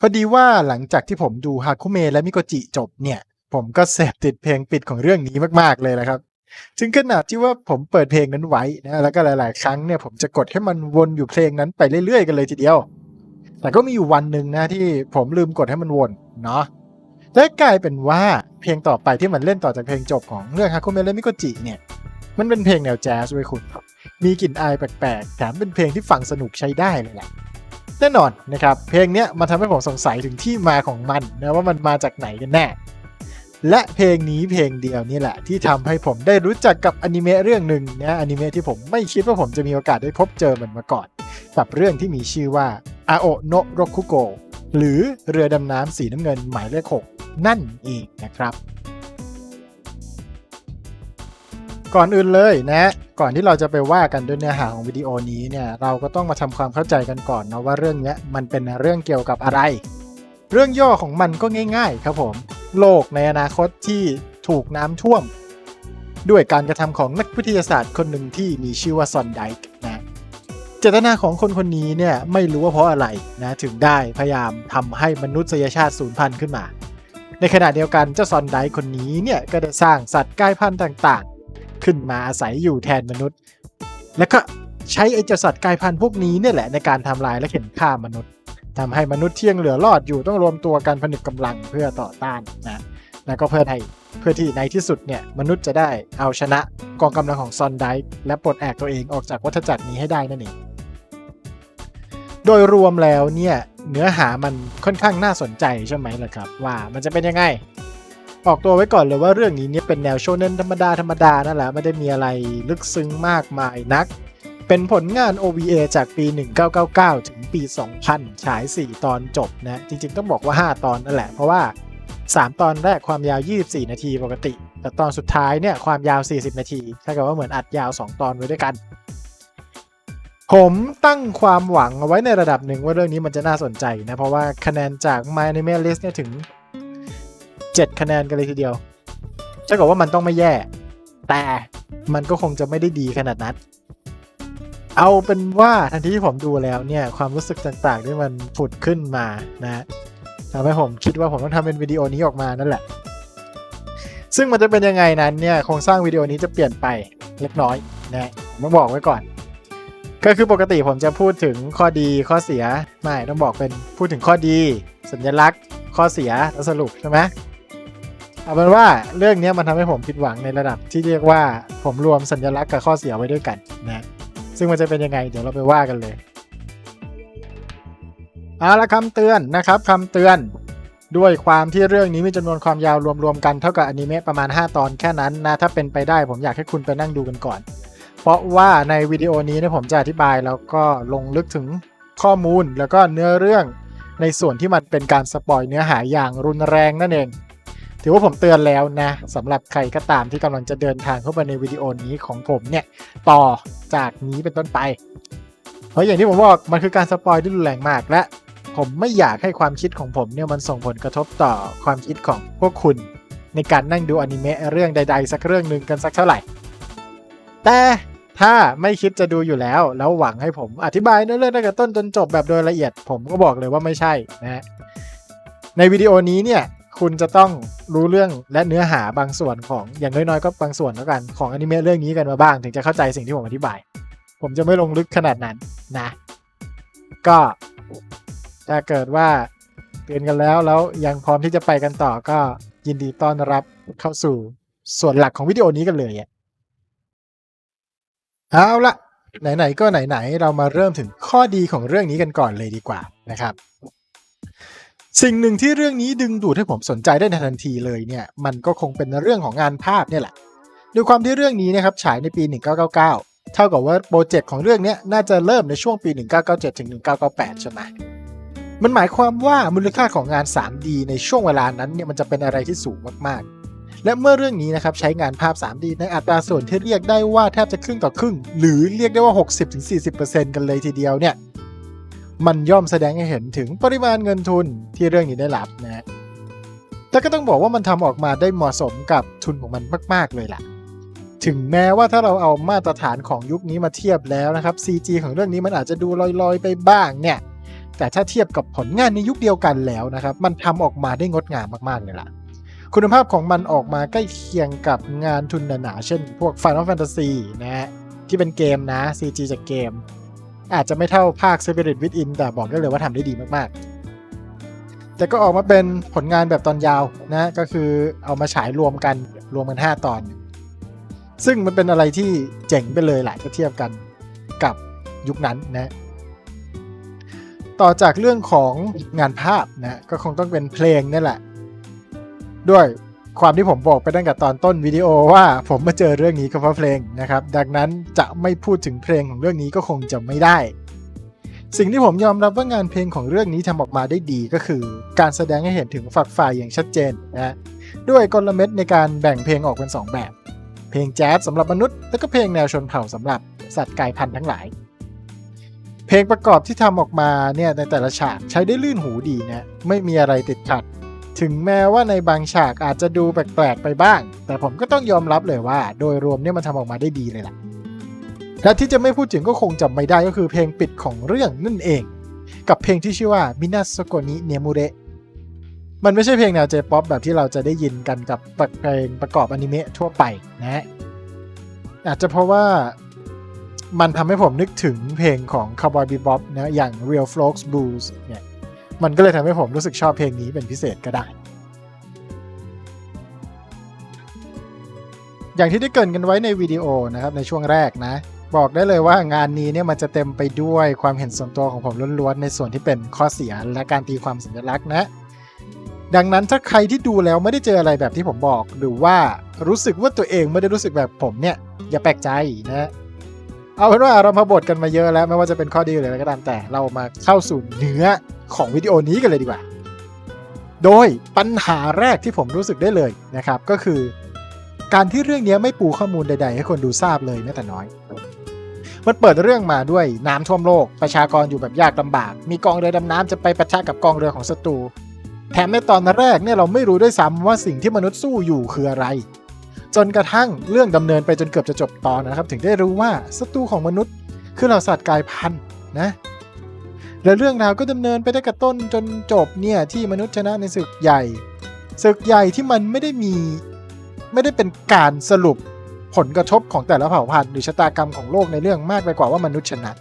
พอดีว่าหลังจากที่ผมดูฮาคุเมะและมิโกจิจบเนี่ย ผมก็เสพติดเพลงปิดของเรื่องนี้มากๆเลยแหละครับถึงขนาดที่ว่าผมเปิดเพลงนั้นไว้นะแล้วก็หลาย ๆ ครั้งเนี่ยผมจะกดให้มันวนอยู่เพลงนั้นไปเรื่อย ๆ กันเลยทีเดียว แต่ก็มีอยู่วันหนึ่งนะที่ผมลืมกดให้มันวนเนาะและกลายเป็นว่าเพลงต่อไปที่มันเล่นต่อจากเพลงจบของเรื่องฮาคุเมะและมิโกจิเนี่ยมันเป็นเพลงแนวแจ๊สเว้ยคุณ มีกลิ่นอายแปลกๆแถมเป็นเพลงที่ฟังสนุกใช้ได้เลยแหละ แน่นอนนะครับ เพลงเนี้ยมันทำให้ผมสงสัยถึงที่มาของมันนะว่ามันมาจากไหนกันแน่ และเพลงนี้เพลงเดียวนี่แหละ ที่ทำให้ผมได้รู้จักกับอนิเมะเรื่องหนึ่งนะอนิเมะที่ผมไม่คิดว่าผมจะมีโอกาสได้พบเจอมันมาก่อน กับเรื่องที่มีชื่อว่าอาโอโนะโรคุโกหรือเรือดำน้ำสีน้ำเงินหมายเลข6นั่นเองนะครับ ก่อนอื่นเลยนะ ก่อนที่เราจะไปว่ากันด้วยเนื้อหาของวิดีโอนี้เนี่ยเราก็ต้องมาทำความเข้าใจกันก่อนนะว่าเรื่องนี้มันเป็นเรื่องเกี่ยวกับอะไร เรื่องย่อของมันก็ง่าย ๆ ครับผม โลกในอนาคตที่ถูกน้ำท่วม ด้วยการกระทำของนักวิทยาศาสตร์คนหนึ่งที่มีชื่อว่าซอนไดค์นะเจตนาของคนคนนี้เนี่ยไม่รู้ว่าเพราะอะไรนะถึงได้พยายามทำให้มนุษยชาติสูญพันธุ์ขึ้นมา ในขณะเดียวกันเจ้าซอนไดค์คนนี้เนี่ยก็ได้สร้างสัตว์กลายพันธุ์ต่างๆ ขึ้นมาอาศัยอยู่แทนมนุษย์ และก็ใช้ไอเจ้าสัตว์กายพันธุ์พวกนี้เนี่ยแหละในการทำลายและเข็นฆ่ามนุษย์ทำให้มนุษย์เที่ยงเหลือรอดอยู่ต้องรวมตัวกันผนึกกำลังเพื่อต่อต้านนะแล้วก็เพื่อให้เพื่อที่ในที่สุดเนี่ยมนุษย์จะได้เอาชนะกองกำลังของซอนไดค์และปลดแอกตัวเองออกจากวัฏจักรนี้ให้ได้นั่นเองโดยรวมแล้วเนี่ยเนื้อหามันค่อนข้างน่าสนใจใช่ไหมล่ะครับ ว่ามันจะเป็นยังไง ออกตัวไว้ก่อนเลยว่าเรื่องนี้เนี่ยเป็นแนวโชเน้นธรรมดาธรรมดานั่นแหละไม่ได้มีอะไรลึกซึ้งมากมายนัก เป็นผลงาน OVA จากปี 1999 ถึงปี 2000 ฉาย 4 ตอนจบนะ จริงๆ ต้องบอกว่า 5 ตอนนั่นแหละ เพราะว่า 3 ตอนแรกความยาว 24 นาทีปกติ แต่ตอนสุดท้ายเนี่ยความยาว 40 นาทีถ้าเกิดว่าเหมือนอัดยาว 2 ตอนไว้ด้วยกัน ผมตั้งความหวังเอาไว้ในระดับหนึ่งว่าเรื่องนี้มันจะน่าสนใจนะ เพราะว่าคะแนนจาก My Anime List เนี่ยถึง 7 คะแนนกันเลยทีเดียวถ้าเกิดว่ามันต้องไม่แย่ แต่มันก็คงจะไม่ได้ดีขนาดนั้น เอาเป็นว่าทันทีที่ผมดูแล้วเนี่ย ความรู้สึกต่างๆที่มันผุดขึ้นมานะทำให้ผมคิดว่าผมต้องทำเป็นวิดีโอนี้ออกมานั่นแหละ ซึ่งมันจะเป็นยังไงนั้นเนี่ยโครงสร้างวิดีโอนี้จะเปลี่ยนไปเล็กน้อยนะผมต้องบอกไว้ก่อน ก็คือปกติผมจะพูดถึงข้อดีข้อเสียไม่ต้องบอกเป็นพูดถึงข้อดี สัญลักษณ์ ข้อเสียแล้วสรุปใช่ไหม เอาเป็นว่าเรื่องนี้มันทำให้ผมผิดหวังในระดับที่เรียกว่าผมรวมสัญลักษณ์กับข้อเสียไว้ด้วยกันนะซึ่งมันจะเป็นยังไงเดี๋ยวเราไปว่ากันเลยเอาละคำเตือนนะครับคำเตือนด้วยความที่เรื่องนี้มีจำนวนความยาวรวมๆกันเท่ากับอนิเมะประมาณ 5 ตอนแค่นั้นนะถ้าเป็นไปได้ผมอยากให้คุณไปนั่งดูกันก่อน เพราะว่าในวิดีโอนี้เนี่ยผมจะอธิบายแล้วก็ลงลึกถึงข้อมูลแล้วก็เนื้อเรื่องในส่วนที่มันเป็นการสปอยเนื้อหาอย่างรุนแรงนั่นเอง ถือว่าผมเตือนแล้วนะสำหรับใครก็ตามที่กำลังจะเดินทางเข้าไปในวิดีโอนี้ของผมเนี่ย ต่อจากนี้เป็นต้นไป เพราะอย่างที่ผมบอกมันคือการสปอยที่รุนแรงมากและผมไม่อยากให้ความคิดของผมเนี่ยมันส่งผลกระทบต่อความคิดของพวกคุณ ในการนั่งดูอนิเมะเรื่องใด ๆ สักเรื่องหนึ่งกันสักเท่าไหร่ แต่ถ้าไม่คิดจะดูอยู่แล้ว แล้วหวังให้ผมอธิบายเนื้อเรื่องตั้งแต่ต้นจนจบแบบโดยละเอียด ผมก็บอกเลยว่าไม่ใช่นะฮะในวิดีโอนี้เนี่ย คุณจะต้องรู้เรื่องและเนื้อหาบางส่วนของอย่างน้อยๆก็บางส่วนแล้วกันของอนิเมะเรื่องนี้กันมาบ้าง ถึงจะเข้าใจสิ่งที่ผมอธิบาย ผมจะไม่ลงลึกขนาดนั้นนะ ก็ถ้าเกิดว่าเตือนกันแล้วแล้วยังพร้อมที่จะไปกันต่อก็ยินดีต้อนรับเข้าสู่ส่วนหลักของวิดีโอนี้กันเลยอะเอาละไหนๆก็ไหนๆเรามาเริ่มถึงข้อดีของเรื่องนี้กันก่อนเลยดีกว่านะครับ สิ่งหนึ่งที่เรื่องนี้ดึงดูดให้ผมสนใจได้ในทันทีเลยเนี่ยมันก็คงเป็นเรื่องของงานภาพเนี่ยแหละด้วยความที่เรื่องนี้นะครับฉายในปี 1999 เท่ากับว่าโปรเจกต์ของเรื่องนี้น่าจะเริ่มในช่วงปี 1997 ถึง 1998 ใช่ไหมมันหมายความว่ามูลค่าของงาน 3D ในช่วงเวลานั้นเนี่ยมันจะเป็นอะไรที่สูงมากๆ และเมื่อเรื่องนี้นะครับใช้งานภาพ 3D ในอัตราส่วนที่เรียกได้ว่าแทบจะครึ่งต่อครึ่ง หรือเรียกได้ว่า 60-40%กันเลยทีเดียวเนี่ย มันย่อมแสดงให้เห็นถึงปริมาณเงินทุนที่เรื่องนี้ได้รับนะฮะแต่ก็ต้องบอกว่ามันทำออกมาได้เหมาะสมกับทุนของมันมาก ๆ เลยล่ะ ถึงแม้ว่าถ้าเราเอามาตรฐานของยุคนี้มาเทียบแล้วนะครับ CG ของเรื่องนี้มันอาจจะดูลอย ๆ ไปบ้างเนี่ย แต่ถ้าเทียบกับผลงานในยุคเดียวกันแล้วนะครับ มันทำออกมาได้งดงามมากๆเลยล่ะ คุณภาพของมันออกมาใกล้เคียงกับงานทุนหนาๆเช่น พวก Final Fantasy นะฮะที่เป็นเกมนะ CG จากเกม อาจจะไม่เท่าภาค Spirit Within แต่บอกได้เลยว่าทำได้ดีมากๆ แต่ก็ออกมาเป็นผลงานแบบตอนยาวนะก็คือเอามาฉายรวมกันรวมกัน 5 ตอน ซึ่งมันเป็นอะไรที่เจ๋งไปเลยแหละถ้าเทียบกันกับยุคนั้นนะต่อจากเรื่องของงานภาพนะก็คงต้องเป็นเพลงนี่แหละ ด้วย ความที่ผมบอกไปตั้งแต่ตอนต้นวิดีโอว่าผมมาเจอเรื่องนี้ก็เพราะเพลงนะครับ ดังนั้นจะไม่พูดถึงเพลงของเรื่องนี้ก็คงจะไม่ได้ สิ่งที่ผมยอมรับว่างานเพลงของเรื่องนี้ทำออกมาได้ดีก็คือ การแสดงให้เห็นถึงฝักฝ่ายอย่างชัดเจนนะด้วยกลเม็ดในการแบ่งเพลงออกเป็น 2 แบบ เพลงแจ๊สสำหรับมนุษย์แล้วก็เพลงแนวชนเผ่าสำหรับสัตว์กายพันธุ์ทั้งหลาย เพลงประกอบที่ทำออกมาเนี่ยในแต่ละฉากใช้ได้ลื่นหูดีนะไม่มีอะไรติดขัด ถึงแม้ว่าในบางฉากอาจจะดูแปลกๆไปบ้าง แต่ผมก็ต้องยอมรับเลยว่า โดยรวมเนี่ยมันทำออกมาได้ดีเลยล่ะและที่จะไม่พูดถึงก็คงจำไม่ได้ก็คือเพลงปิดของเรื่องนั่นเอง กับเพลงที่ชื่อว่ามินาสโกนิเนมูเรมันไม่ใช่เพลงแนวเจป๊อปแบบที่เราจะได้ยินกันกับเพลงประกอบอนิเมะทั่วไปนะฮะอาจจะเพราะว่ามันทำให้ผมนึกถึงเพลงของ Cowboy Bebop นะอย่าง Real Folks Blues เนี่ย มันก็เลยทำให้ผมรู้สึกชอบเพลงนี้เป็นพิเศษก็ได้ อย่างที่ได้เกรินกันไว้ในวิดีโอนะครับในช่วงแรกนะ บอกได้เลยว่างานนี้เนี่ยมันจะเต็มไปด้วยความเห็นส่วนตัวของผมล้วนๆในส่วนที่เป็นข้อเสียและการตีความสัญลักษณ์นะดังนั้นถ้าใครที่ดูแล้วไม่ได้เจออะไรแบบที่ผมบอก หรือว่ารู้สึกว่าตัวเองไม่ได้รู้สึกแบบผมเนี่ย อย่าแปลกใจนะเอาเป็นว่าเรามาบทกันมาเยอะแล้วไม่ว่าจะเป็นข้อดีหรืออะไรก็ตามแต่เรามาเข้าสู่เนื้อ ของวิดีโอนี้กันเลยดีกว่า โดยปัญหาแรกที่ผมรู้สึกได้เลยนะครับ ก็คือ การที่เรื่องนี้ไม่ปูข้อมูลใด ๆ ให้คนดูทราบเลยแม้แต่น้อย มันเปิดเรื่องมาด้วยน้ำท่วมโลก ประชากรอยู่แบบยากลำบาก มีกองเรือดำน้ำจะไปปะทะกับกองเรือของศัตรูแถมในตอนแรกเนี่ยเราไม่รู้ด้วยซ้ำว่าสิ่งที่มนุษย์สู้อยู่คืออะไร จนกระทั่งเรื่องดำเนินไปจนเกือบจะจบตอนนะครับ ถึงได้รู้ว่าศัตรูของมนุษย์คือเหล่าสัตว์กายพันธุ์นะ และเรื่องราวก็ดำเนินไปได้กับต้นจนจบเนี่ยที่มนุษย์ชนะในศึกใหญ่ศึกใหญ่ที่มันไม่ได้มีไม่ได้เป็นการสรุปผลกระทบของแต่ละเผ่าพันธุ์หรือชะตากรรมของโลกในเรื่องมากไปกว่าว่ามนุษย์ชนะ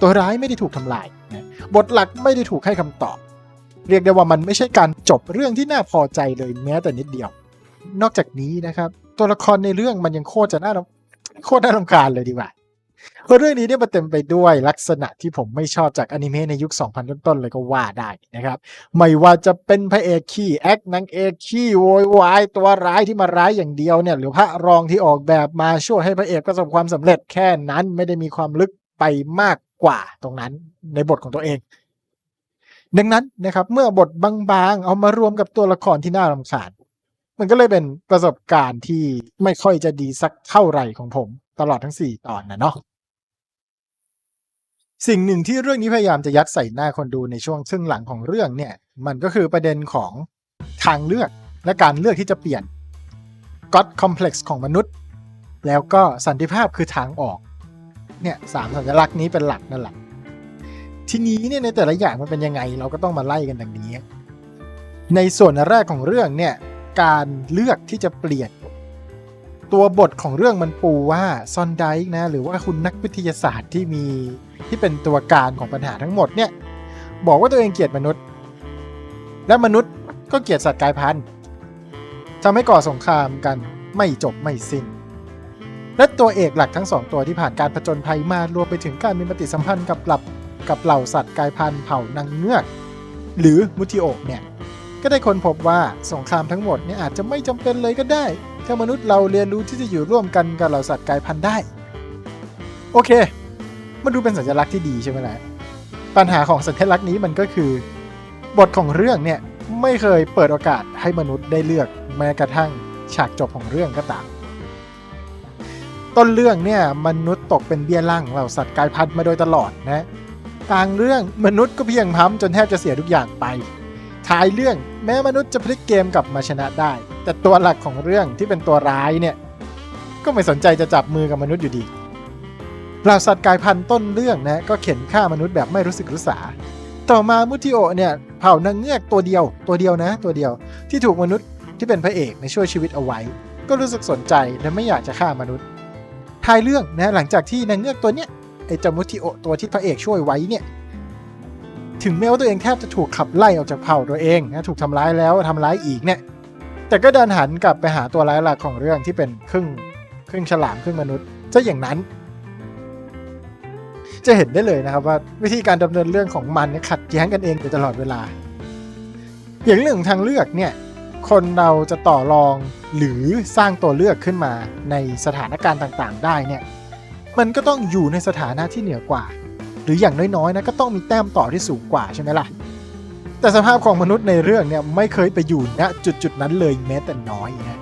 ตัวร้ายไม่ได้ถูกทำลายนะบทหลักไม่ได้ถูกให้คำตอบ เรียกได้ว่ามันไม่ใช่การจบเรื่องที่น่าพอใจเลยแม้แต่นิดเดียว นอกจากนี้นะครับ ตัวละครในเรื่องมันยังโคตรจะน่ารโคตรน่ารำคาญเลยดีกว่า เพราะเรื่องนี้เนี่ยมันเต็มไปด้วยลักษณะที่ผมไม่ชอบจากอนิเมะในยุค 2000 ต้นๆเลยก็ว่าได้นะครับ ไม่ว่าจะเป็นพระเอกขี้แอคนางเอกขี้โวยวายตัวร้ายที่มาร้ายอย่างเดียวเนี่ยหรือพระรองที่ออกแบบมาช่วยให้พระเอกประสบความสำเร็จแค่นั้นไม่ได้มีความลึกไปมากกว่าตรงนั้นในบทของตัวเอง ดังนั้นนะครับเมื่อบทบางๆ เอามารวมกับตัวละครที่น่ารำคาญมันก็เลยเป็นประสบการณ์ที่ไม่ค่อยจะดีสักเท่าไหร่ของผม ตลอดทั้ง 4 ตอนนะเนาะ สิ่งหนึ่งที่เรื่องนี้พยายามจะยัดใส่หน้าคนดูในช่วงครึ่งหลังของเรื่องเนี่ย มันก็คือประเด็นของทางเลือกและการเลือกที่จะเปลี่ยน God Complex ของมนุษย์ แล้วก็สันติภาพคือทางออก เนี่ยสามสัญลักษณ์นี้เป็นหลักนั่นแหละทีนี้เนี่ยในแต่ละอย่างมันเป็นยังไงเราก็ต้องมาไล่กันดังนี้ ในส่วนแรกของเรื่องเนี่ยการเลือกที่จะเปลี่ยน ตัวบทของเรื่องมันปูว่าซอนไดค์นะหรือว่าคุณนักวิทยาศาสตร์ที่มีที่เป็นตัวการของปัญหาทั้งหมดเนี่ย บอกว่าตัวเองเกลียดมนุษย์ และมนุษย์ก็เกลียดสัตว์กายพันธุ์ทำให้ก่อสงครามกันไม่จบไม่สิ้น และตัวเอกหลักทั้งสองตัวที่ผ่านการผจญภัยมารวมไปถึงการมีปฏิสัมพันธ์กับหลับกับเหล่าสัตว์กายพันธุ์เผ่านางเงือกหรือมุทิโอกเนี่ยก็ได้ค้นพบว่าสงครามทั้งหมดเนี่ยอาจจะไม่จำเป็นเลยก็ได้ ถ้ามนุษย์เราเรียนรู้ที่จะอยู่ร่วมกันกับเหล่าสัตว์กายพันธุ์ได้ โอเค มันดูเป็นสัญลักษณ์ที่ดีใช่ไหมล่ะปัญหาของสัญลักษณ์นี้มันก็คือ บทของเรื่องเนี่ยไม่เคยเปิดโอกาสให้มนุษย์ได้เลือกแม้กระทั่งฉากจบของเรื่องก็ตามต้นเรื่องเนี่ยมนุษย์ตกเป็นเบี้ยล่างเหล่าสัตว์กายพันธุ์มาโดยตลอดนะกลางเรื่องมนุษย์ก็เพียงพ้ำจนแทบจะเสียทุกอย่างไป ท้ายเรื่องแม้มนุษย์จะพลิกเกมกลับมาชนะได้ แต่ตัวหลักของเรื่องที่เป็นตัวร้ายเนี่ย ก็ไม่สนใจจะจับมือกับมนุษย์อยู่ดีเหล่าสัตว์กายพันธุ์ต้นเรื่องนะก็เข็นฆ่ามนุษย์แบบไม่รู้สึกรู้สา ต่อมามุทิโอเนี่ยเผ่านางเงือกตัวเดียวตัวเดียวนะ ตัวเดียวที่ถูกมนุษย์ที่เป็นพระเอกในช่วยชีวิตเอาไว้ ก็รู้สึกสนใจและไม่อยากจะฆ่ามนุษย์ท้ายเรื่องนะหลังจากที่นางเงือกตัวเนี้ยไอ้เจามุทิโอตัวที่พระเอกช่วยไว้เนี่ย ถึงแม้ว่าตัวเองแทบจะถูกขับไล่ออกจากเผ่าตัวเองนะถูกทำร้ายแล้วทำร้ายอีกเนี่ย แต่ก็เดินหันกลับไปหาตัวร้ายหลักของเรื่องที่เป็นครึ่งครึ่งฉลามครึ่งมนุษย์ซะอย่างนั้น จะเห็นได้เลยนะครับว่าวิธีการดำเนินเรื่องของมันเนี่ยขัดแย้งกันเองอยู่ตลอดเวลา อย่างเรื่องทางเลือกเนี่ยคนเราจะต่อรองหรือสร้างตัวเลือกขึ้นมาในสถานการณ์ต่างๆ ได้เนี่ย มันก็ต้องอยู่ในสถานะที่เหนือกว่า หรืออย่างน้อยๆนะก็ต้องมีแต้มต่อที่สูงกว่าใช่ไหมล่ะ แต่สภาพของมนุษย์ในเรื่องเนี่ยไม่เคยไปอยู่ณจุดจุดๆนั้นเลยแม้แต่น้อยนะ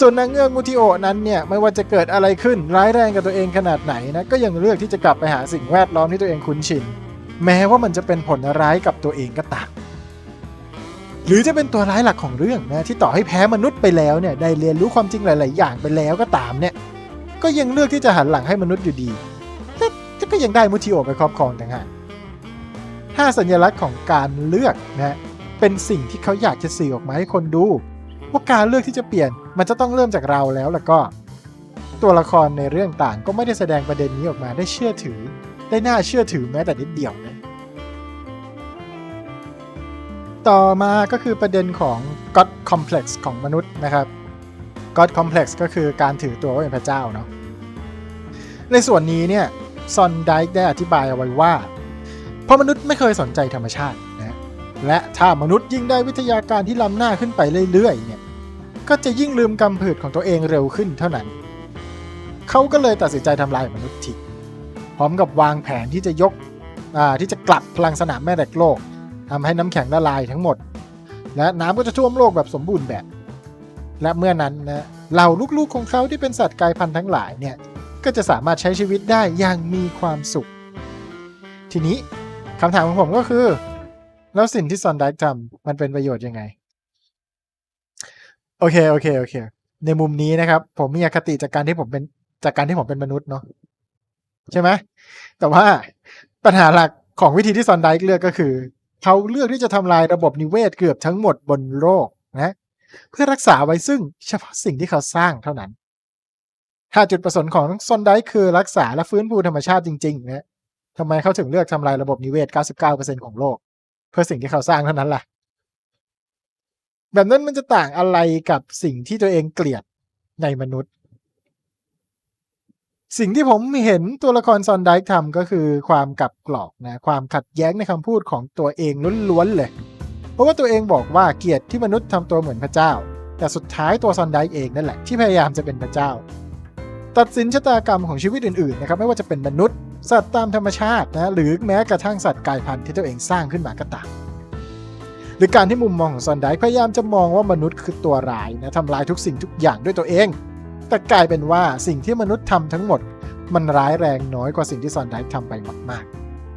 ส่วนนางเงือกมูทิโอนั้นเนี่ยไม่ว่าจะเกิดอะไรขึ้นร้ายแรงกับตัวเองขนาดไหนนะก็ยังเลือกที่จะกลับไปหาสิ่งแวดล้อมที่ตัวเองคุ้นชิน แม้ว่ามันจะเป็นผลร้ายกับตัวเองก็ตามหรือจะเป็นตัวร้ายหลักของเรื่องนะที่ต่อให้แพ้มนุษย์ไปแล้วเนี่ยได้เรียนรู้ความจริงหลาย ๆ อย่างไปแล้วก็ตามเนี่ยก็ยังเลือกที่จะหันหลังให้มนุษย์อยู่ดี ก็ยังได้มูทิโอไปครอบครองต่างหากถ้าสัญลักษณ์ของการเลือกนะเป็นสิ่งที่เขาอยากจะสื่อออกมาให้คนดูว่าการเลือกที่จะเปลี่ยนมันจะต้องเริ่มจากเราแล้วแล้วก็ ตัวละครในเรื่องต่างก็ไม่ได้แสดงประเด็นนี้ออกมาได้เชื่อถือ ได้น่าเชื่อถือแม้แต่นิดเดียวนะต่อมาก็คือประเด็นของ God Complex ของมนุษย์นะครับ God Complex ก็คือการถือตัวว่าเป็นพระเจ้าเนาะในส่วนนี้เนี่ย ซอนไดค์ได้อธิบายเอาไว้ว่า เพราะมนุษย์ไม่เคยสนใจธรรมชาตินะและถ้ามนุษย์ยิ่งได้วิทยาการที่ล้ำหน้าขึ้นไปเรื่อยๆเนี่ยก็จะยิ่งลืมกำผืดของตัวเองเร็วขึ้นเท่านั้น เขาก็เลยตัดสินใจทำลายมนุษย์ทิ้งพร้อมกับวางแผนที่จะยกที่จะกลับพลังสนามแม่เหล็กโลกทำให้น้ำแข็งละลายทั้งหมด และน้ำก็จะท่วมโลกแบบสมบูรณ์แบบ และเมื่อนั้นนะเหล่าลูกๆของเขาที่เป็นสัตว์กายพันธุ์ทั้งหลายเนี่ย ก็จะสามารถใช้ชีวิตได้อย่างมีความสุข ทีนี้คำถามของผมก็คือ แล้วสิ่งที่ซอนไดค์ทำมันเป็นประโยชน์ยังไง โอเค โอเค โอเค ในมุมนี้นะครับ ผมมีอคติจากการที่ผมเป็นจากการที่ผมเป็นมนุษย์เนาะใช่ไหมแต่ว่าปัญหาหลักของวิธีที่ซอนไดค์เลือกก็คือเขาเลือกที่จะทำลายระบบนิเวศเกือบทั้งหมดบนโลกนะ เพื่อรักษาไว้ซึ่งเฉพาะสิ่งที่เขาสร้างเท่านั้น ถ้าจุดประสงค์ของซอนไดค์คือรักษาและฟื้นฟูธรรมชาติจริงๆนะทำไมเขาถึงเลือกทำลายระบบนิเวศ 99%ของโลก เพื่อสิ่งที่เขาสร้างเท่านั้นล่ะ แบบนั้นมันจะต่างอะไรกับสิ่งที่ตัวเองเกลียดในมนุษย์ สิ่งที่ผมเห็นตัวละครซอนไดค์ทำก็คือความกับกรอกนะความขัดแย้งในคำพูดของตัวเองล้วนๆเลย เพราะว่าตัวเองบอกว่าเกลียดที่มนุษย์ทำตัวเหมือนพระเจ้า แต่สุดท้ายตัวซอนไดค์เองนั่นแหละที่พยายามจะเป็นพระเจ้า ตัดสินชะตากรรมของชีวิตอื่นๆนะครับไม่ว่าจะเป็นมนุษย์ สัตว์ตามธรรมชาตินะหรือแม้กระทั่งสัตว์กายพันธุ์ที่ตัวเองสร้างขึ้นมาก็ตามหรือการที่มุมมองของซอนไดค์พยายามจะมองว่ามนุษย์คือตัวร้ายนะทำลายทุกสิ่งทุกอย่างด้วยตัวเอง แต่กลายเป็นว่าสิ่งที่มนุษย์ทำทั้งหมด มันร้ายแรงน้อยกว่าสิ่งที่ซอนไดค์ทำไปมาก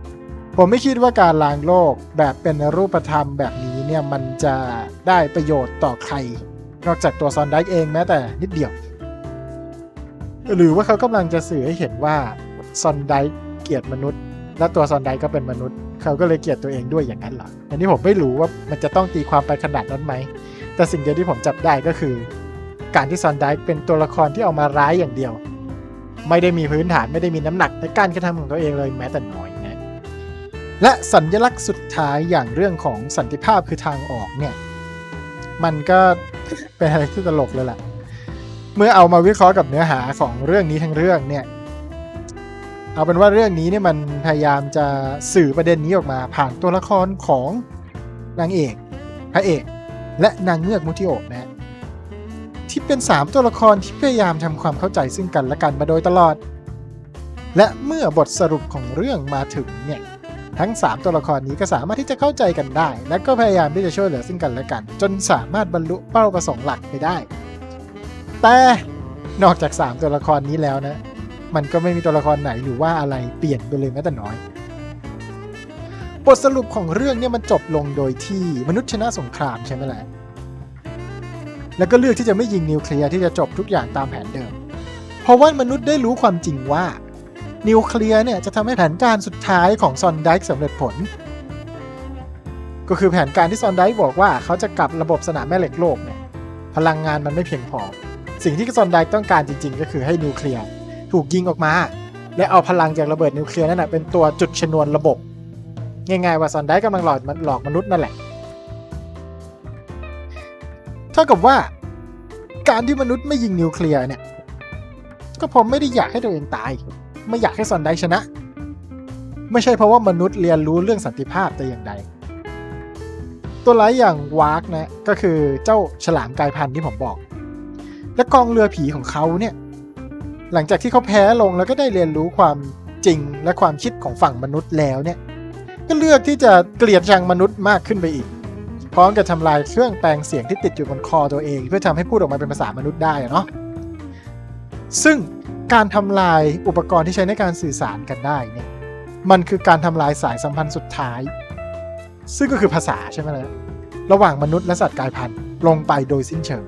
ๆ ผมไม่คิดว่าการล้างโลกแบบเป็นรูปธรรมแบบนี้เนี่ยมันจะได้ประโยชน์ต่อใคร นอกจากตัวซอนไดค์เองแม้แต่นิดเดียว หรือว่าเขากำลังจะสื่อให้เห็นว่าซอนไดเกลียดมนุษย์ และตัวซอนไดก็เป็นมนุษย์ เขาก็เลยเกลียดตัวเองด้วยอย่างนั้นเหรออันนี้ผมไม่รู้ว่ามันจะต้องตีความไปขนาดนั้นไหม แต่สิ่งเดียวที่ผมจับได้ก็คือ การที่ซอนไดเป็นตัวละครที่เอามาร้ายอย่างเดียว ไม่ได้มีพื้นฐานไม่ได้มีน้ำหนักในการกระทำของตัวเองเลยแม้แต่น้อยนะและสัญลักษณ์สุดท้ายอย่างเรื่องของสันติภาพคือทางออกเนี่ยมันก็เป็นอะไรที่ตลกเลยแหละ เมื่อเอามาวิเคราะห์กับเนื้อหาของเรื่องนี้ทั้งเรื่องเนี่ย เอาเป็นว่าเรื่องนี้เนี่ยมันพยายามจะสื่อประเด็นนี้ออกมาผ่านตัวละครของนางเอก พระเอก และนางเงือกมุทิโอนะที่เป็น 3 ตัวละครที่พยายามทำความเข้าใจซึ่งกันและกันมาโดยตลอด และเมื่อบทสรุปของเรื่องมาถึงเนี่ยทั้ง 3 ตัวละครนี้ก็สามารถที่จะเข้าใจกันได้ และก็พยายามที่จะช่วยเหลือซึ่งกันและกัน จนสามารถบรรลุเป้าประสงค์หลักไปได้ แต่นอกจาก 3 ตัวละครนี้แล้วนะ มันก็ไม่มีตัวละครไหนหรือว่าอะไรเปลี่ยนไปเลยแม้แต่น้อย บทสรุปของเรื่องเนี่ยมันจบลงโดยที่มนุษย์ชนะสงครามใช่ไหมล่ะแล้วก็เลือกที่จะไม่ยิงนิวเคลียร์ที่จะจบทุกอย่างตามแผนเดิม เพราะว่ามนุษย์ได้รู้ความจริงว่า นิวเคลียร์เนี่ยจะทำให้แผนการสุดท้ายของซอนไดค์สำเร็จผล ก็คือแผนการที่ซอนไดบอกว่าเขาจะกลับระบบสนามแม่เหล็กโลกเนี่ยพลังงานมันไม่เพียงพอ สิ่งที่ซอนไดต้องการจริง ๆ ก็คือให้นิวเคลียร์ถูกยิงออกมา และเอาพลังจากระเบิดนิวเคลียร์นั่นนะเป็นตัวจุดชนวนระบบ ง่ายๆว่าซอนไดกำลังหลอกมันหลอกมนุษย์นั่นแหละ เท่ากับว่า การที่มนุษย์ไม่ยิงนิวเคลียร์เนี่ย ก็ผมไม่ได้อยากให้ตัวเองตาย ไม่อยากให้ซอนไดชนะ ไม่ใช่เพราะว่ามนุษย์เรียนรู้เรื่องสันติภาพแต่อย่างใดตัวร้ายอย่างวาร์กนะก็คือเจ้าฉลามกายพันธุ์ที่ผมบอก และกองเรือผีของเขาเนี่ย หลังจากที่เขาแพ้ลงแล้วก็ได้เรียนรู้ความจริงและความคิดของฝั่งมนุษย์แล้วเนี่ย ก็เลือกที่จะเกลียดชังมนุษย์มากขึ้นไปอีก พร้อมกับทำลายเครื่องแปลงเสียงที่ติดอยู่บนคอตัวเอง เพื่อทำให้พูดออกมาเป็นภาษามนุษย์ได้เนาะซึ่งการทำลายอุปกรณ์ที่ใช้ในการสื่อสารกันได้เนี่ยมันคือการทำลายสายสัมพันธ์สุดท้าย ซึ่งก็คือภาษาใช่ไหมล่ะระหว่างมนุษย์และสัตว์กายพันธุ์ลงไปโดยสิ้นเชิง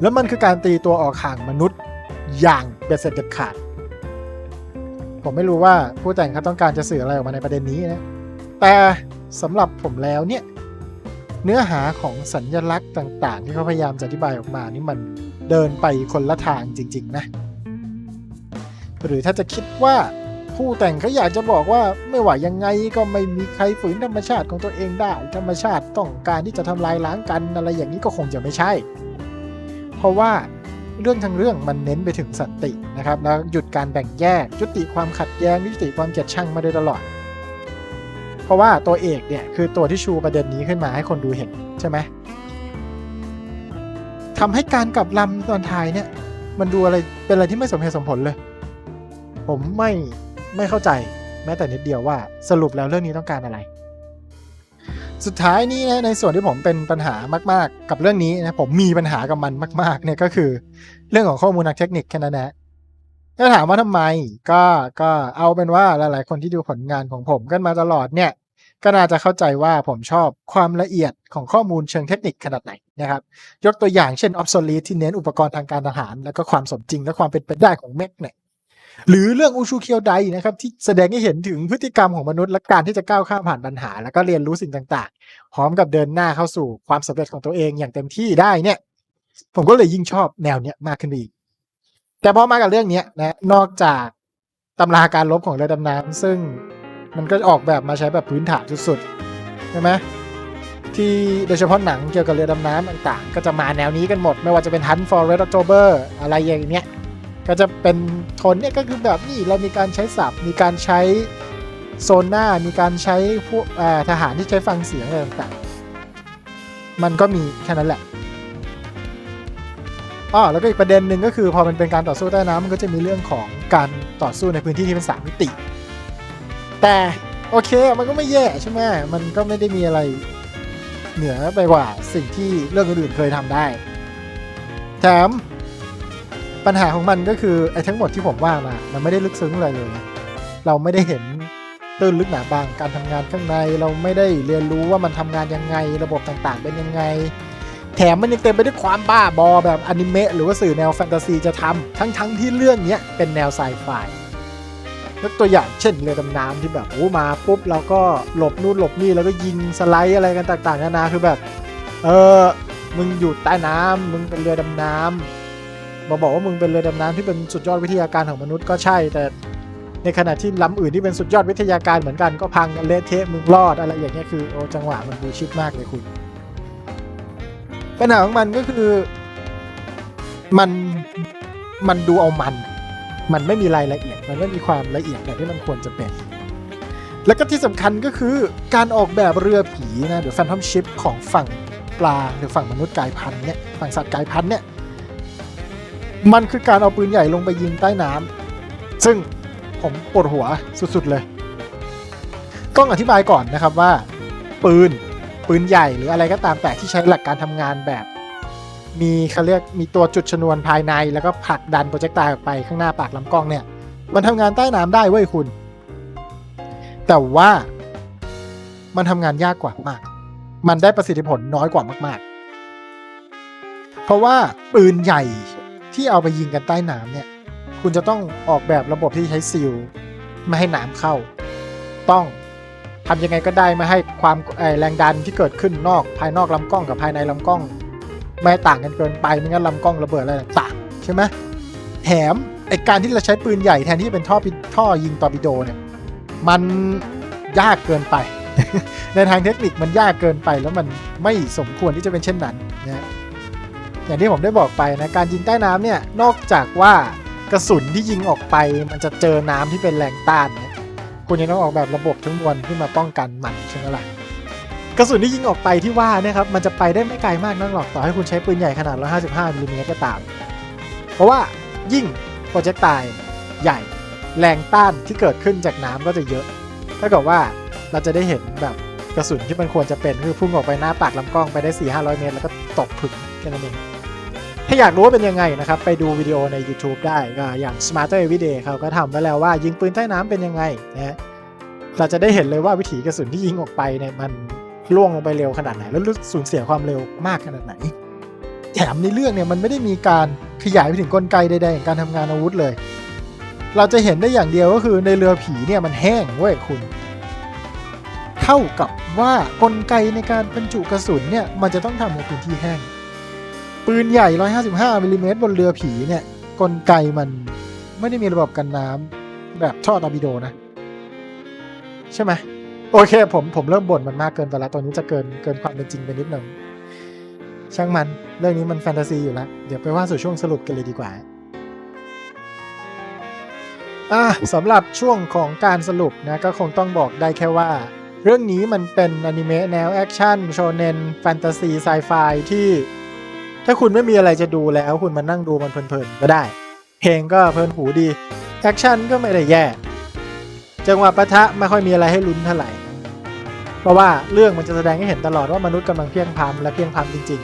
แล้วมันคือการตีตัวออกห่างมนุษย์อย่างเบ็ดเสร็จเด็ดขาด ผมไม่รู้ว่าผู้แต่งเขาต้องการจะสื่ออะไรออกมาในประเด็นนี้นะ แต่สำหรับผมแล้วเนี่ย เนื้อหาของสัญญลักษณ์ต่างๆ ที่เขาพยายามจะอธิบายออกมานี่มันเดินไปคนละทางจริง ๆ นะ หรือถ้าจะคิดว่าผู้แต่งเขาอยากจะบอกว่าไม่ว่ายังไงก็ไม่มีใครฝืนธรรมชาติของตัวเองได้ ธรรมชาติต้องการที่จะทำลายล้างกันอะไรอย่างนี้ก็คงจะไม่ใช่ เพราะว่าเรื่องทั้งเรื่องมันเน้นไปถึงสันตินะครับ แล้วหยุดการแบ่งแยกยุติความขัดแย้งยุติความเกลียดชังมาโดยตลอด เพราะว่าตัวเอกเนี่ยคือตัวที่ชูประเด็นนี้ขึ้นมาให้คนดูเห็นใช่ไหมทำให้การกลับลำตอนท้ายเนี่ย มันดูอะไรเป็นอะไรที่ไม่สมเหตุสมผลเลย ผมไม่ไม่เข้าใจแม้แต่นิดเดียวว่าสรุปแล้วเรื่องนี้ต้องการอะไร สุดท้ายนี้นะในส่วนที่ผมเป็นปัญหามาก ๆ กับเรื่องนี้นะผมมีปัญหากับมันมาก ๆ เนี่ยก็คือ เรื่องของข้อมูลทางเทคนิคแค่นั้นแหละถ้าถามว่าทำไมก็ก็เอาเป็นว่าหลาย ๆ คนที่ดูผลงานของผมกันมาตลอดเนี่ย ก็น่าจะเข้าใจว่าผมชอบความละเอียดของข้อมูลเชิงเทคนิคขนาดไหนนะครับ ยกตัวอย่างเช่น obsolete ที่เน้นอุปกรณ์ทางการทหาร แล้วก็ความสมจริงและความเป็นไปได้ของเมกเนี่ย หรือเรื่องอูชูเคียวไดนะครับที่แสดงให้เห็นถึงพฤติกรรมของมนุษย์และการที่จะก้าวข้ามผ่านปัญหา แล้วก็เรียนรู้สิ่งต่างๆ พร้อมกับเดินหน้าเข้าสู่ความสำเร็จของตัวเองอย่างเต็มที่ได้เนี่ย ผมก็เลยยิ่งชอบแนวเนี้ยมากขึ้นอีก แต่พอมากับเรื่องเนี้ยนะนอกจากตำราการลบของเรือดำน้ำซึ่งมันก็ออกแบบมาใช้แบบพื้นฐานสุดๆใช่ไหมที่โดยเฉพาะหนังเกี่ยวกับเรือดำน้ำต่างๆ ก็จะมาแนวนี้กันหมด ไม่ว่าจะเป็น Hunt for Red October อะไรอย่างเนี้ย ก็จะเป็นโทนเนี่ยก็คือแบบนี่เรามีการใช้ศัพท์ มีการใช้โซน่ามีการใช้พวกทหารที่ใช้ฟังเสียงอะไรต่างๆ มันก็มีแค่นั้นแหละอ๋อแล้วก็อีกประเด็นหนึ่งก็คือพอมันเป็นการต่อสู้ใต้น้ำมันก็จะมีเรื่องของการต่อสู้ในพื้นที่ที่เป็นสามมิติ แต่โอเคมันก็ไม่แย่ใช่ไหมมันก็ไม่ได้มีอะไรเหนือไปกว่าสิ่งที่เรื่องอื่นๆเคยทำได้ แถม ปัญหาของมันก็คือไอ้ทั้งหมดที่ผมว่ามามันไม่ได้ลึกซึ้งอะไรเลย เราไม่ได้เห็นตื้นลึกหนาบางการทำงานข้างใน เราไม่ได้เรียนรู้ว่ามันทำงานยังไง ระบบต่างๆ เป็นยังไง แถมมันยังเต็มไปด้วยความบ้าบอแบบอนิเมะหรือว่าสื่อแนวแฟนตาซีจะทำทั้งๆที่เรื่องนี้เป็นแนวไซไฟยกตัวอย่างเช่นเรือดำน้ำที่แบบโอ้มาปุ๊บเราก็หลบนู่นหลบนี่แล้วก็ยิงสไลด์อะไรกันต่างๆนานาคือแบบ เออมึงอยู่ใต้น้ำมึงเป็นเรือดำน้ำ มาบอกว่ามึงเป็นเรือดำน้ำที่เป็นสุดยอดวิทยาการของมนุษย์ก็ใช่ แต่ในขณะที่ลำอื่นที่เป็นสุดยอดวิทยาการเหมือนกันก็พังเละเทะมึงรอดอะไรอย่างเงี้ยคือโอ้จังหวะมันบูชิดมากเลยคุณปัญหาของมันก็คือมันมันดูเอามัน มันไม่มีรายละเอียด มันไม่มีความละเอียดแบบที่มันควรจะเป็น แล้วก็ที่สำคัญก็คือการออกแบบเรือผีนะหรือแฟนทอมชิพของฝั่งปลาหรือฝั่งมนุษย์กายพันธุ์เนี่ยฝั่งสัตว์กายพันธุ์เนี่ย มันคือการเอาปืนใหญ่ลงไปยิงใต้น้ำซึ่งผมปวดหัวสุดๆเลย ต้องอธิบายก่อนนะครับว่า ปืนปืนใหญ่หรืออะไรก็ตามแต่ที่ใช้หลักการทำงานแบบ มีเขาเรียกมีตัวจุดชนวนภายใน แล้วก็ผลักดันโปรเจกต์ตายออกไปข้างหน้าปากลำกล้องเนี่ย มันทำงานใต้น้ำได้เว้ยคุณ แต่ว่ามันทำงานยากกว่ามาก มันได้ประสิทธิผลน้อยกว่ามาก ๆ เพราะว่าปืนใหญ่ ที่เอาไปยิงกันใต้น้ำเนี่ย คุณจะต้องออกแบบระบบที่ใช้ซีลไม่ให้น้ำเข้า ต้องทำยังไงก็ได้ไม่ให้ความแรงดันที่เกิดขึ้นนอกภายนอกลำกล้องกับภายในลำกล้อง ไม่ต่างกันเกินไปไม่งั้นลำกล้องระเบิดอะไรต่างๆใช่ไหมแถมไอการที่เราใช้ปืนใหญ่แทนที่จะเป็นท่อปิท่อยิงตอร์ปิโดเนี่ยมันยากเกินไป ในทางเทคนิคมันยากเกินไปแล้วมันไม่สมควรที่จะเป็นเช่นนั้นนะ อย่างที่ผมได้บอกไปนะการยิงใต้น้ำเนี่ยนอกจากว่ากระสุนที่ยิงออกไป มันจะเจอน้ำที่เป็นแรงต้านเนี่ยคุณยังต้องออกแบบระบบทั้งมวลขึ้นมาป้องกันมันใช่ไหมล่ะกระสุนที่ยิงออกไปที่ว่าเนี่ยครับมันจะไปได้ไม่ไกลมากนักหรอกต่อให้คุณใช้ปืนใหญ่ขนาด 155มิลลิเมตรก็ตาม เพราะว่ายิ่งโปรเจกต์ตายใหญ่แรงต้านที่เกิดขึ้นจากน้ำก็จะเยอะถ้าเกิดว่าเราจะได้เห็นแบบกระสุนที่มันควรจะเป็นคือพุ่งออกไปหน้าปากลำกล้องไปได้4 500 เมตร แล้วก็ตกผึ่งแค่นั้นเอง ถ้าอยากรู้ว่าเป็นยังไงนะครับ ไปดูวิดีโอใน YouTube ได้ก็อย่าง Smarter Everyday เขาก็ทำไว้แล้วว่ายิงปืนใต้น้ำเป็นยังไงนะฮะเราจะได้เห็นเลยว่าวิถีกระสุนที่ยิงออกไปเนี่ยมันล่วงลงไปเร็วขนาดไหน แล้วสูญเสียความเร็วมากขนาดไหน แถมในเรื่องเนี่ยมันไม่ได้มีการขยายไปถึงกลไกใดๆของการทำงานอาวุธเลย เราจะเห็นได้อย่างเดียวก็คือในเรือผีเนี่ยมันแห้งเว้ยคุณ เท่ากับว่ากลไกในการบรรจุกระสุนเนี่ยมันจะต้องทำในพื้นที่แห้ง ปืนใหญ่ 155มิลลิเมตรบนเรือผีเนี่ย กลไกมันไม่ได้มีระบบกันน้ำแบบท่อตอร์ปิโดนะ ใช่ไหมโอเค ผมผมเริ่มบ่นมันมากเกินไปแล้วตอนนี้จะเกินเกินความเป็นจริงไปนิดหนึ่งช่างมันเรื่องนี้มันแฟนตาซีอยู่แล้วเดี๋ยวไปว่าสู่ช่วงสรุปกันเลยดีกว่าอะสำหรับช่วงของการสรุปนะก็คงต้องบอกได้แค่ว่า เรื่องนี้มันเป็นอนิเมะแนวแอคชั่นโชเนนแฟนตาซีไซไฟที่ ถ้าคุณไม่มีอะไรจะดูแล้วคุณมานั่งดูมันเพลินๆก็ได้ เพลงก็เพลินหูดี แอคชั่นก็ไม่ได้แย่ จังหวะปะทะไม่ค่อยมีอะไรให้ลุ้นเท่าไหร่ เพราะว่าเรื่องมันจะแสดงให้เห็นตลอดว่ามนุษย์กำลังเพียงพามและเพียงพามจริง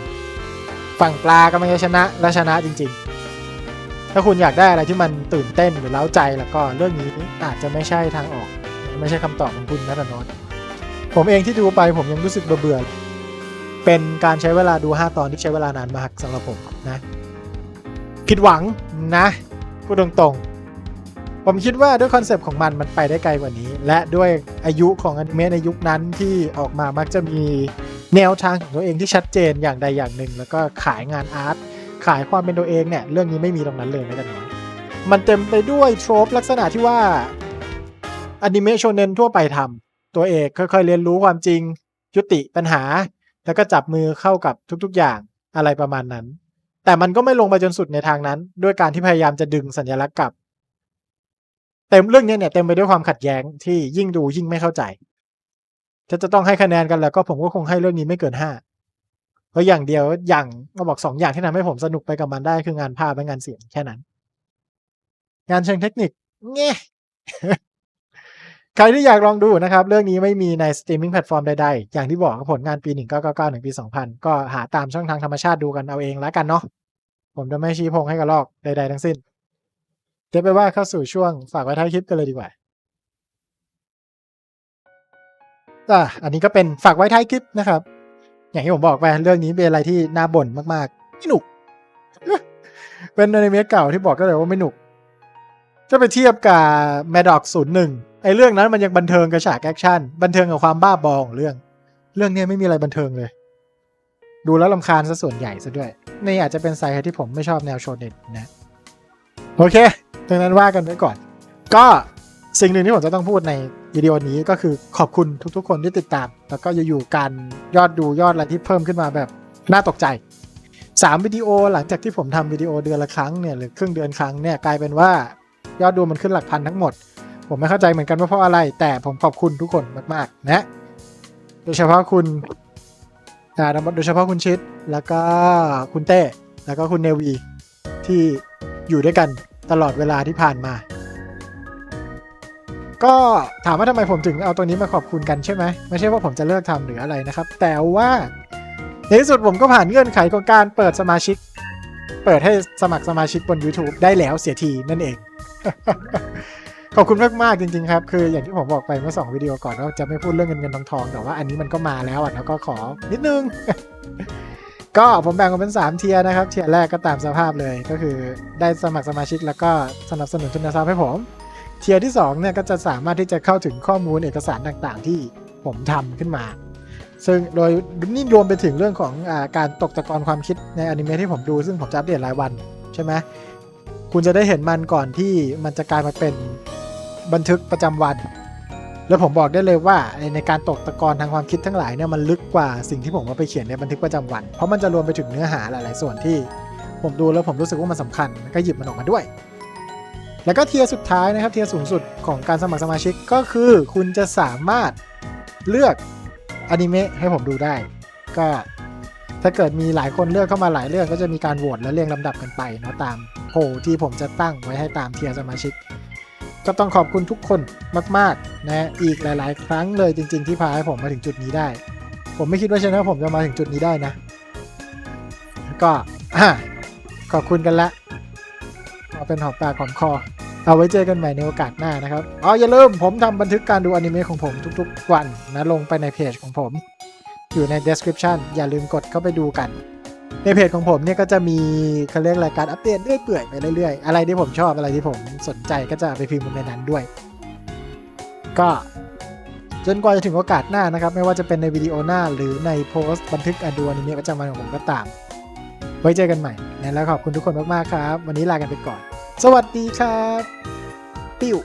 ๆ ฝั่งปลากำลังจะชนะและชนะจริง ๆ ถ้าคุณอยากได้อะไรที่มันตื่นเต้นหรือเล้าใจแล้วก็เรื่องนี้อาจจะไม่ใช่ทางออก ไม่ใช่คำตอบของคุณนะตนนผมเองที่ดูไปผมยังรู้สึกเบื่อ เป็นการใช้เวลาดู 5 ตอนที่ใช้เวลานานมากสำหรับผมนะผิดหวังนะพูดตรงๆ ผมคิดว่าด้วยคอนเซปต์ของมันมันไปได้ไกลกว่านี้ และด้วยอายุของอนิเมะในยุคนั้นที่ออกมามักจะมีแนวทางของตัวเองที่ชัดเจนอย่างใดอย่างหนึ่ง แล้วก็ขายงานอาร์ตขายความเป็นตัวเองเนี่ยเรื่องนี้ไม่มีตรงนั้นเลยแม้แต่น้อยมันเต็มไปด้วยโทรปลักษณะที่ว่าอนิเมะโชเนนทั่วไปทำตัวเอกค่อยๆเรียนรู้ความจริงยุติปัญหา แล้วก็จับมือเข้ากับทุกๆอย่างอะไรประมาณนั้น แต่มันก็ไม่ลงไปจนสุดในทางนั้น ด้วยการที่พยายามจะดึงสัญลักษณ์กลับ เต็มเรื่องนี้เนี่ยเต็มไปด้วยความขัดแย้งที่ยิ่งดูยิ่งไม่เข้าใจถ้าจะต้องให้คะแนนกันแล้วก็ผมก็คงให้เรื่องนี้ไม่เกินห้าเพราะอย่างเดียวอย่างก็บอกสองอย่างที่ทำให้ผมสนุกไปกับมันได้คืองานภาพและงานเสียงแค่นั้น งานเชิงเทคนิคเงี้ ใครที่อยากลองดูนะครับ เรื่องนี้ไม่มีในสตรีมมิ่งแพลตฟอร์มใดๆ อย่างที่บอกผลงานปี 1999ถึงปี 2000 ก็หาตามช่องทางธรรมชาติดูกันเอาเองแล้วกันเนาะผมจะไม่ชี้พงให้กระลอกใดๆทั้งสิ้นเดี๋ยวไปว่าเข้าสู่ช่วงฝากไว้ท้ายคลิปกันเลยดีกว่าอะอันนี้ก็เป็นฝากไว้ท้ายคลิปนะครับ อย่างที่ผมบอกไปเรื่องนี้เป็นอะไรที่น่าบ่นมากๆไม่หนุก เป็นอนิเมะเก่าที่บอกก็เลยว่าไม่หนุกถ้าไปเทียบกับแมดด็อกศูนย์หนึ่ง ไอ้เรื่องนั้นมันยังบันเทิงกับฉากแอคชั่นบันเทิงกับความบ้าบอของเรื่อง เรื่องเนี้ยไม่มีอะไรบันเทิงเลย ดูแล้วลำคาญซะส่วนใหญ่ซะด้วย นี่อาจจะเป็นสาเหตุที่ผมไม่ชอบแนวโชเน็ตนะโอเคดังนั้นว่ากันไว้ก่อน ก็สิ่งหนึ่งที่ผมจะต้องพูดในวิดีโอนี้ก็คือขอบคุณทุกๆ คนที่ติดตาม แล้วก็อยู่ๆการยอดดูยอดอะไรที่เพิ่มขึ้นมาแบบน่าตกใจ3วิดีโอหลังจากที่ผมทำวิดีโอเดือนละครั้งเนี่ยหรือครึ่งเดือนครั้งเนี่ยกลายเป็นว่ายอดดูมันขึ้นหลักพันทั้งหมด ผมไม่เข้าใจเหมือนกันว่าเพราะอะไร แต่ผมขอบคุณทุกคนมากๆนะ โดยเฉพาะคุณอ่าโดยเฉพาะคุณชิด แล้วก็คุณเต้ แล้วก็คุณเนวีที่อยู่ด้วยกันตลอดเวลาที่ผ่านมา ก็ถามว่าทำไมผมถึงเอาตัวนี้มาขอบคุณกันใช่ไหมไม่ใช่ว่าผมจะเลิกทำหรืออะไรนะครับ แต่ว่าในที่สุดผมก็ผ่านเงื่อนไขของการเปิดสมาชิก เปิดให้สมัครสมาชิกบน YouTube ได้แล้วเสียทีนั่นเอง ขอบคุณมากมากๆจริงๆครับ คืออย่างที่ผมบอกไปเมื่อ 2 วิดีโอก่อนว่าจะไม่พูดเรื่องเงินเงินทองทองแต่ว่าอันนี้มันก็มาแล้วอะแล้วก็ขอนิดนึง ก็ผมแบ่งออกเป็น 3 เทียนะครับ เทียแรกก็ตามสภาพเลยก็คือได้สมัครสมาชิกแล้วก็สนับสนุนทุนทรัพย์ให้ผม เทียที่2เนี่ยก็จะสามารถที่จะเข้าถึงข้อมูลเอกสารต่างๆ ที่ผมทำขึ้นมา ซึ่งโดยนี่รวมไปถึงเรื่องของอการตกตะกอนความคิดในอนิเมะที่ผมดูซึ่งผมจะอัปเดตรายวันใช่ไหมคุณจะได้เห็นมันก่อนที่มันจะกลายมาเป็น บันทึกประจำวัน แล้วผมบอกได้เลยว่าในการตกตะกอนทางความคิดทั้งหลายเนี่ยมันลึกกว่าสิ่งที่ผมเอาไปเขียนในบันทึกประจำวัน เพราะมันจะรวมไปถึงเนื้อหาหลาย ๆ ส่วนที่ผมดูแล้วผมรู้สึกว่ามันสำคัญก็หยิบมันออกมาด้วย แล้วก็เทียร์สุดท้ายนะครับเทียร์สูงสุดของการสมัครสมาชิกก็คือ คุณจะสามารถเลือกอนิเมะให้ผมดูได้ ก็ถ้าเกิดมีหลายคนเลือกเข้ามาหลายเรื่องก็จะมีการโหวตและเรียงลำดับกันไปเนาะตามโพที่ผมจะตั้งไว้ให้ตามเทียร์สมาชิก ก็ต้องขอบคุณทุกคนมากๆนะอีกหลาย ๆ ครั้งเลยจริง ๆ ที่พาให้ผมมาถึงจุดนี้ได้ ผมไม่คิดว่าชนะผมจะมาถึงจุดนี้ได้นะ ก็ขอบคุณกันละเอาเป็นหอมปากหอมคอ เอาไว้เจอกันใหม่ในโอกาสหน้านะครับอ๋ออย่าลืมผมทำบันทึกการดูอนิเมะของผมทุก ๆ วันนะลงไปในเพจของผม อยู่ใน description อย่าลืมกดเข้าไปดูกัน ในเพจของผมเนี่ยก็จะมีเขาเรียกรายการอัปเดตเรื่อยเปื่อยไปเรื่อยๆ อะไรที่ผมชอบอะไรที่ผมสนใจก็จะไปพิมพ์ลงในนั้นด้วย ก็จนกว่าจะถึงโอกาสหน้านะครับ ไม่ว่าจะเป็นในวิดีโอหน้าหรือในโพสต์บันทึกอดูอนิเมะประจำวันของผมก็ตาม ไว้เจอกันใหม่นะแล้วขอบคุณทุกคนมากๆครับ วันนี้ลากันไปก่อน สวัสดีครับ ปิ้ว